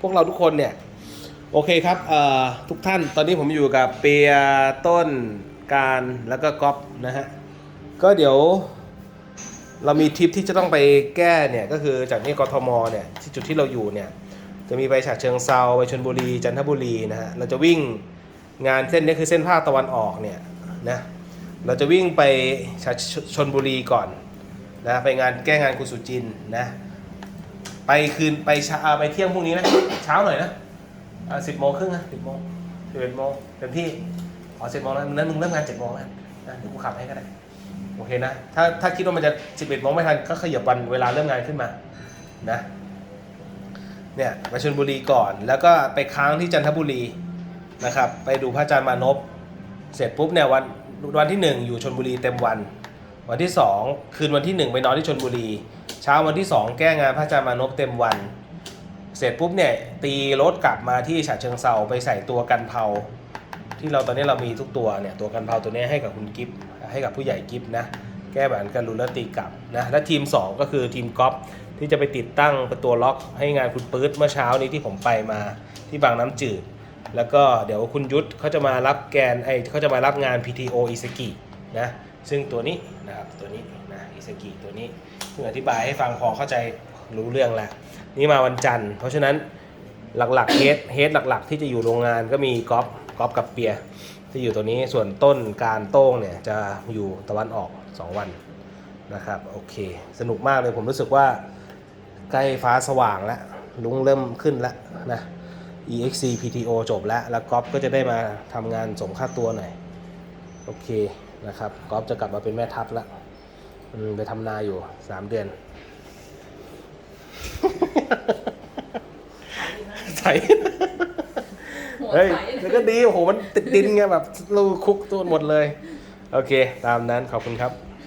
พวกเราทุกคนเนี่ย โอเคครับทุกท่านตอนนี้ผมอยู่กับเปียต้นการแล้วก็ก๊อฟนะฮะ ก็เดี๋ยวเรามีทริปที่จะต้องไปแก้เนี่ย ก็คือจากนี่กทมเนี่ยที่จุดที่เราอยู่เนี่ย จะมีไปฉะเชิงเซาไปชลบุรี จันทบุรีนะฮะ เราจะวิ่งงานเส้นนี้คือเส้นภาคตะวันออกเนี่ยนะเราจะวิ่งไปฉะชนบุรีก่อนนะไปงานแก้งานคุณสุจินนะ ไปคืนไปเช้าไปเที่ยงพรุ่งนี้ไหม เช้าหน่อยนะสิบโมงครึ่งนะสิบโมงสิบเอ็ดโมงเต็มที่อ๋อสิบโมงแล้วนั้นมึงเริ่มงานเจ็ดโมงแล้วนะเดี๋ยวกูขับให้ก็ได้โอเคนะถ้าถ้าคิดว่ามันจะสิบเอ็ดโมงไม่ทันก็ขยับวันเวลาเริ่มงานขึ้นมานะเนี่ยไปชลบุรีก่อน แล้วก็ไปค้างที่จันทบุรีนะครับไปดูพระอาจารย์มานพเสร็จปุ๊บเนี่ยวันวันที่หนึ่งอยู่ชนบุรีเต็มวัน วันที่สองคืนวันที่หนึ่งไปนอนที่ชนบุรี ช้าวันที่สองแก้งานพระอาจารย์มานพเต็มวัน เสร็จปุ๊บเนี่ยตีรถกลับมาที่ฉะเชิงเซาไปใส่ตัวกันเผาที่เราตอนนี้เรามีทุกตัวเนี่ยตัวกันเผาตัวนี้ให้กับคุณกิฟให้กับผู้ใหญ่กิฟนะแก้แหวนกันรุนแล้วตีกลับนะและทีม 2 ก็คือทีมกอล์ฟที่จะไปติดตั้งเป็นตัวล็อกให้งานคุณปื๊ดเมื่อเช้านี้ที่ผมไปมาที่บางน้ำจืด แล้วก็เดี๋ยวคุณยุทธเขาจะมารับแกนไอเขาจะมารับงาน PTO อิสกิ นะซึ่งตัวนี้นะครับตัวนี้นะอิสกิตัวนี้ซึ่งอธิบายให้ฟังพอเข้าใจรู้เรื่องแล้ว นี่มาวันจันทร์ เพราะฉะนั้นหลักๆเฮดเฮดหลักๆ ที่จะอยู่โรงงานก็มีกอล์ฟกอล์ฟกับเปียที่อยู่ตัวนี้ส่วนต้นการโต้งเนี่ยจะอยู่ตะวันออก 2 วันนะครับโอเค สนุกมากเลยผมรู้สึกว่าใกล้ฟ้าสว่างแล้วลุงเริ่มขึ้นแล้วนะ EXC PTO จบแล้ว แล้วก๊อฟก็จะได้มาทำงานสมค่าตัวหน่อย โอเค นะครับกอล์ฟจะกลับมาเป็นแม่ทัพแล้วอืมไปทำนาอยู่สามเดือนใส่เฮ้ยแล้วก็ดี โอ้โห มันติดดินไงแบบลูคุกตัวหมดเลย โอเค ตามนั้นขอบคุณครับ